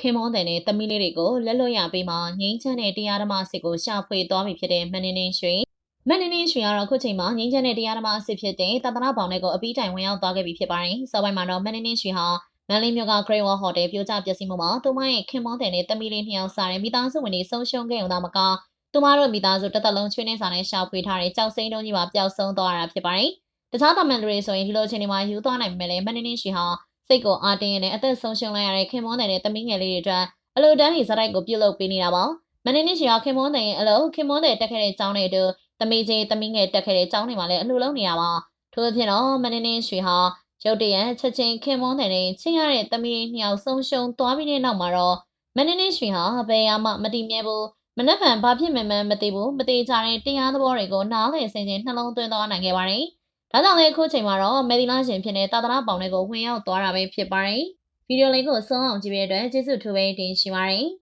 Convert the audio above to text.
ခင်မွန်းတဲ့နဲ့တမီးလေးတွေကိုလက်လွတ်ရပေးမှငိမ့်ချမ်းတဲ့တရားဓမ္မစစ်ကိုရှာဖွေသွားပြီဖြစ်တဲ့မန္တလေးရွှေမန္တလေးရွှေကတော့ခုချိန်မှာငိမ့်ချမ်းတဲ့တရားဓမ္မအစစ်ဖြစ်တဲ့တသနာပေါင်တွေကိုအပီးတိုင်ဝင်ရောက်သွားခဲ့ပြီဖြစ်ပါတယ်။စောပိုင်းမှာတော့မန္တလေးရွှေဟာမန္တလေးမြို့က Great Wall Hotel ပြိုကျပျက်စီးမှုမှာသူမရဲ့ခင်မွန်းတဲ့နဲ့တမီးလေးနှစ်ယောက်စားတဲ့မိသားစုဝင်တွေဆုံးရှုံးခဲ့ုံသာမကသူမတို့မိသားစုတစ်သက်လုံးချွေးနှင်းစာနဲ့ရှာဖွေထားတဲ့ကြောက်စိမ့်တုံးကြီးပါပျောက်ဆုံးသွားတာဖြစ်ပါတယ်။တခြားတမန်လူတွေဆိုရင်ဒီလိုအချိန်တွေမှာယူသွားနိုင်ပေမဲ့လည်းမန္တလေးရွှေဟာ စိတ်ကိုအားတင်းရတဲ့အသက်ဆုံးရှုံးလိုက်ရတဲ့ခင်မွန်းတဲ့နဲ့တမီးငယ်လေးတွေအတွက်အလိုတန်းကြီးစတိုက်ကိုပြုတ်လုပ်ပေးနေတာပါ။မန္တလေးရွှေဟာခင်မွန်းတဲ့ရဲ့အလိုခင်မွန်းတဲ့တက်ခဲ့တဲ့ကျောင်းတွေအတူတမီးချင်းတမီးငယ်တက်ခဲ့တဲ့ကျောင်းတွေမှာလည်းအလိုလုံးနေတာပါ။ထို့အဖြစ်တော့မန္တလေးရွှေဟာရုတ်တရက်ချက်ချင်းခင်မွန်းတဲ့နဲ့ချင်းရတဲ့တမီးနှစ်ယောက်ဆုံးရှုံးသွားပြီးတဲ့နောက်မှာတော့မန္တလေးရွှေဟာဘယ်ရမှမတည်မြဲဘူးမနှက်ဖန်ဘာဖြစ်မှန်းမသိဘူးမသေးကြတဲ့တရားသဘောတွေကိုနားလည်စင်ချင်းနှလုံးသွင်းသွားနိုင်ခဲ့ပါတယ်။ ဒါကြောင့်လည်းအခုချိန်မှာတော့မေဒီလာရှင်ဖြစ်တဲ့တာသနာပေါင်တွေကိုဝင်ရောက်သွားတာပဲဖြစ်ပါတယ်။ဗီဒီယိုလေးကိုဆုံးအောင်ကြည့်ပေးတဲ့အတွက်ကျေးဇူးထူးပဲတင်ရှိပါတယ်။